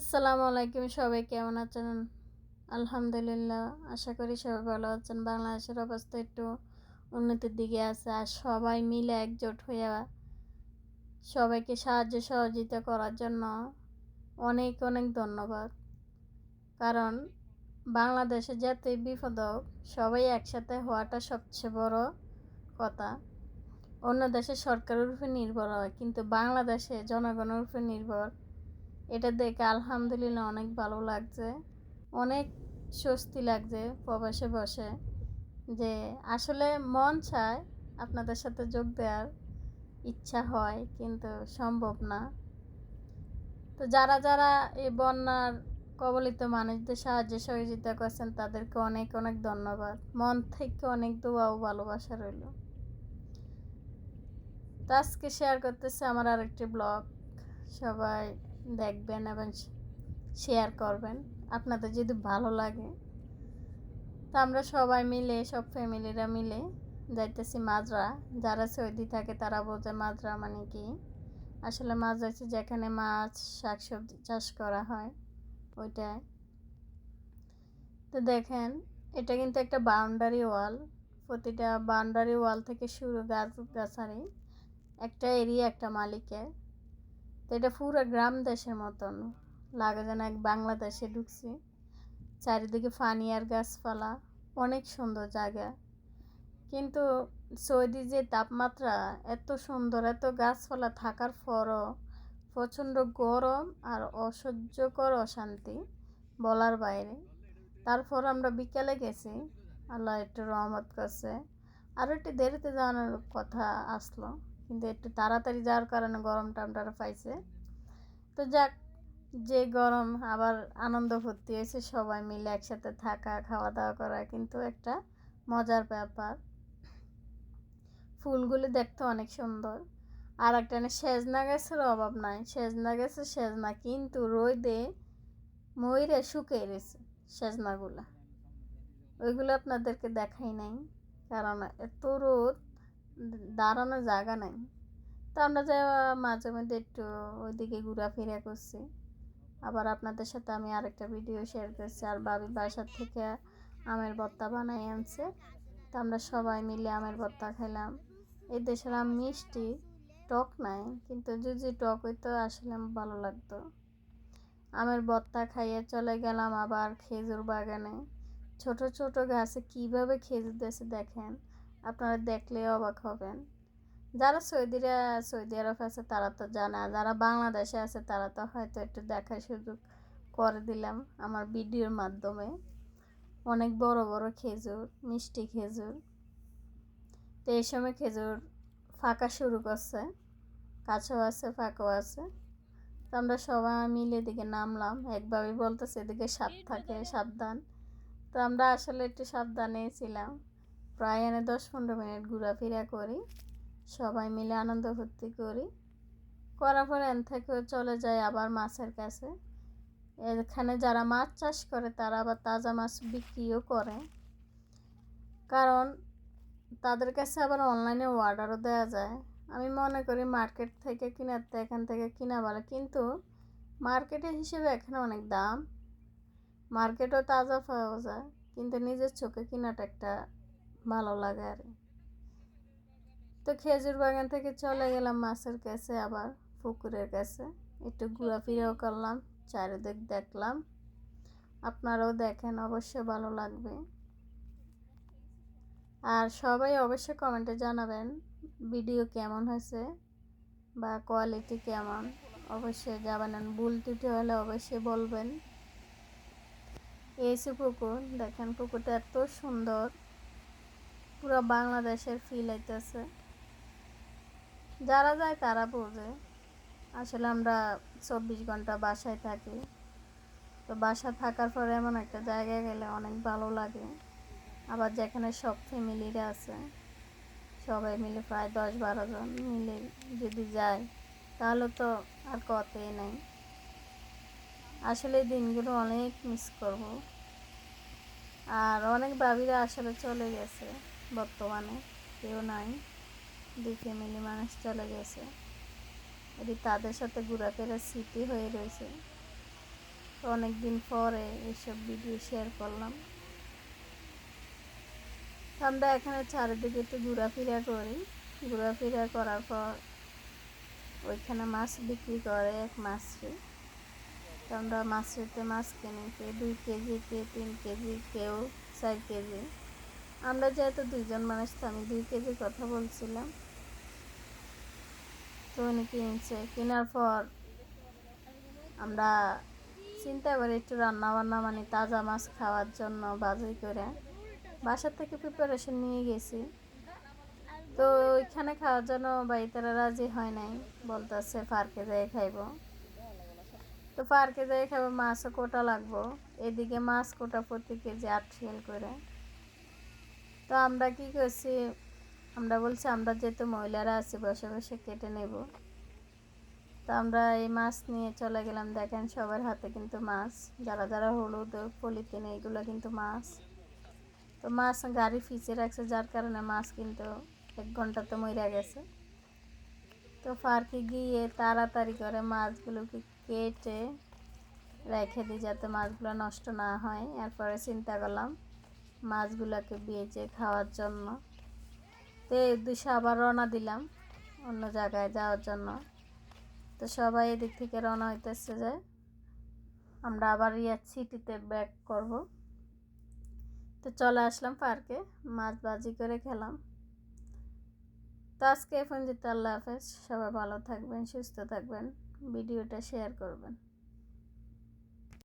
আসসালামু আলাইকুম, সবাই কেমন আছেন? আলহামদুলিল্লাহ, আশা করি সবাই ভালো আছেন। বাংলাদেশের অবস্থা একটু উন্নতির দিকে আছে আর সবাই মিলে একজোট হয়ে সবাইকে সাহায্য সহযোগিতা করার জন্য অনেক অনেক ধন্যবাদ। কারণ বাংলাদেশে যাতে বিপদ সবাই একসাথে হওয়াটা সবচেয়ে বড় কথা। অন্য দেশের সরকারের উপর নির্ভর হয়, কিন্তু বাংলাদেশে জনগণের উপর নির্ভর এটা দেখে আলহামদুলিল্লাহ অনেক ভালো লাগছে। অনেক স্বস্তি লাগছে প্রবাসে বসে যে আসলে মন চায় আপনাদের সাথে যোগ দেওয়ার ইচ্ছা হয় কিন্তু সম্ভব না। তো যারা যারা এই বন্যার কবলিত মানুষদের সাহায্য সহযোগিতা করছেন তাদেরকে অনেক অনেক ধন্যবাদ। মন থেকে অনেক দোয়া ও ভালোবাসা রইল। তো আজকে শেয়ার করতেছে আমার আরেকটি ব্লগ সবাই দেখবেন এবং শেয়ার করবেন। আপনাদের যদি ভালো লাগে। তো আমরা সবাই মিলে, সব ফ্যামিলিরা মিলে যাইতেছি মাজরা। যারা সৌদি থাকে তারা বোঝে মাজরা মানে কি? আসলে মাছ হচ্ছে যেখানে মাছ, শাকসবজি চাষ করা হয়, ওইটাই। তো দেখেন, এটা কিন্তু একটা বাউন্ডারি ওয়াল প্রতিটা বাউন্ডারি ওয়াল থেকে শুরু গাছ গাছারি একটা এরিয়া একটা মালিকের। তো এটা পুরো গ্রাম দেশের মতন। লাগে যেন এক বাংলাদেশে ঢুকছি। চারিদিকে ফানি আর গাছপালা। অনেক সুন্দর জায়গা। কিন্তু সৌদি যে তাপমাত্রা, এত সুন্দর, এত গাছপালা থাকার পরও প্রচণ্ড গরম আর অসহ্যকর অশান্তি বলার বাইরে। তারপর আমরা বিকেলে গেছি। আল্লাহ একটু রহমত করছে। আরও একটু দেরিতে যাওয়ানোর কথা আসলো। কিন্তু একটু তাড়াতাড়ি যাওয়ার কারণে গরম টামটারা পাইছে। তো যাক, যে গরম আবার আনন্দ ভর্তি হয়েছে, সবাই মিলে একসাথে থাকা খাওয়া দাওয়া করা কিন্তু একটা মজার ব্যাপার। ফুলগুলি দেখতে অনেক সুন্দর। আর একটা সেজনা গাছের অভাব নাই। সেজনা গাছের সেজনা কিন্তু রোদে ময়ূরে শুকিয়ে গেছে সেজনাগুলা। ওইগুলো আপনাদেরকে দেখাই নাই, কারণ এত রোদ। দাঁড়ানোর জায়গা নাই। তো আমরা যে মাঝে মধ্যে একটু ওইদিকে ঘোরাফেরা করছি। আবার আপনাদের সাথে আমি আরেকটা ভিডিও শেয়ার করছি। আর বাবি বাসার থেকে আমের ভর্তা বানাই আনছে। তো আমরা সবাই মিলে আমের ভর্তা খেলাম। এই দেশের আম মিষ্টি, টক নাই, কিন্তু যদি টক হইতো আসলে ভালো লাগতো। আমের ভর্তা খাইয়ে চলে গেলাম আবার খেজুর বাগানে। ছোট ছোট গাছে কীভাবে খেজুর দেশে দেখেন। আপনারা দেখলে অবাক হবেন। যারা সৌদিরা, সৌদি আরব আছে তারা তো জানে যারা বাংলাদেশে আছে তারা তো হয়তো একটু দেখার সুযোগ করে দিলাম আমার ভিডিওর মাধ্যমে। অনেক বড় বড় খেজুর, মিষ্টি খেজুর। তো এই সময় খেজুর ফাঁকা শুরু করছে, কাছেও আছে, ফাঁকাও আছে। তো আমরা সবাই মিলে এদিকে নামলাম একভাবে বলতেছে এদিকে সাপ থাকে সাবধান। তো আমরা আসলে একটু সাবধানে ছিলাম। প্রায় এনে দশ পনেরো মিনিট ঘোরাফেরা করি, সবাই মিলে আনন্দ ফুর্তি করি। করার পর এন থেকে চলে যায় আবার মাছের কাছে। এখানে যারা মাছ চাষ করে তারা আবার তাজা মাছ বিক্রিও করে। কারণ তাদের কাছে আবার অনলাইনে অর্ডারও দেওয়া যায়। আমি মনে করি মার্কেট থেকে কেনার তো এখান থেকে কিনা ভালো। কিন্তু মার্কেটের হিসেবে এখানে অনেক দাম। মার্কেটও তাজা পাওয়া যায়। কিন্তু নিজের চোখে কেনাটা একটা ভালো লাগে আর তো খেজুর বাগান থেকে চলে গেলাম মাছের কাছে, আবার পুকুরের কাছে। একটু ঘোরাফেরাও করলাম, চারিদিক দেখলাম। আপনারাও দেখেন, অবশ্যই ভালো লাগবে। আর সবাই অবশ্যই কমেন্টে জানাবেন, ভিডিও কেমন হয়েছে বা কোয়ালিটি কেমন। অবশ্যই জানাবেন, ভুল ত্রুটি হলে অবশ্যই বলবেন। এসে পুকুর, দেখেন পুকুরটা এত সুন্দর। পুরো বাংলাদেশের ফিল হইতেছে যারা যায় তারা বোঝে। আসলে আমরা চব্বিশ ঘণ্টা বাসায় থাকি। তো বাসা থাকার পরে এমন একটা জায়গায় গেলে অনেক ভালো লাগে। আবার যেখানে সব ফ্যামিলিরা আছে, সবাই মিলে প্রায় দশ বারো জন মিলে যদি যায়, তাহলে তো আর কথাই নেই। আসলে দিনগুলো অনেক মিস করব। আর অনেক বাবিরা আসলে চলে গেছে। বর্তমানে কেউ নাই, দুই ফ্যামিলি মানুষ চলে গেছে। এটি তাদের সাথে ঘোরাফেরার স্মৃতি হয়ে রয়েছে। অনেক দিন পরে এসব ভিডিও শেয়ার করলাম। আমরা এখানে চারিদিকে একটু ঘোরাফেরা করি। ঘোরাফেরা করার পর ওইখানে মাছ বিক্রি করে এক মাছটি। তো আমরা মাছটিতে মাছ কিনি কে দুই কেজি কে তিন কেজি, কেউ চার কেজি। আমরা যেহেতু দুইজন মানুষ, তো আমি দুই কেজি কথা বলছিলাম। তো উনি কিনছে, কেনার পর আমরা চিন্তা করি একটু রান্না বান্না মানে তাজা মাছ খাওয়ার জন্য বাজার করে। বাসার থেকে প্রিপারেশন নিয়ে গেছি। তো ওইখানে খাওয়ার জন্য বাড়িতারা রাজি হয় নাই, বলতেছে পার্কে যাই খাইব। তো পার্কে যাই খাব মাছও কোটা লাগবো। এদিকে মাছ কোটা প্রতি কেজি আট করে। তো আমরা কি করছি? আমরা বলছি, আমরা যেহেতু মহিলারা আছি, বসে বসে কেটে নেব। তো আমরা এই মাছ নিয়ে চলে গেলাম। দেখেন সবার হাতে কিন্তু মাছ। যারা যারা হলুদ, পলিথিন, এইগুলো কিন্তু মাছ। তো মাছ গাড়ি ফিচে রাখছে, যার কারণে মাছ কিন্তু এক ঘণ্টা তো মরে গেছে। তো পার্কে গিয়ে তাড়াতাড়ি করে মাছগুলোকে কেটে রেখে দিই, যাতে মাছগুলো নষ্ট না হয়। এরপরে চিন্তা করলাম মাছগুলোকে বেজে খাওয়ার জন্য। তো এই উদ্দেশ্যে আবার রওনা দিলাম অন্য জায়গায় যাওয়ার জন্য। তো সবাই এদিক থেকে রওনা হইতেছে যে আমরা আবার ইয়ার সিটিতে ব্যাক করব। তো চলে আসলাম পার্কে, মাছ বাজি করে খেলাম। তো আজকে এখন যেতে আল্লাহ হাফেজ, সবাই ভালো থাকবেন, সুস্থ থাকবেন, ভিডিওটা শেয়ার করবেন।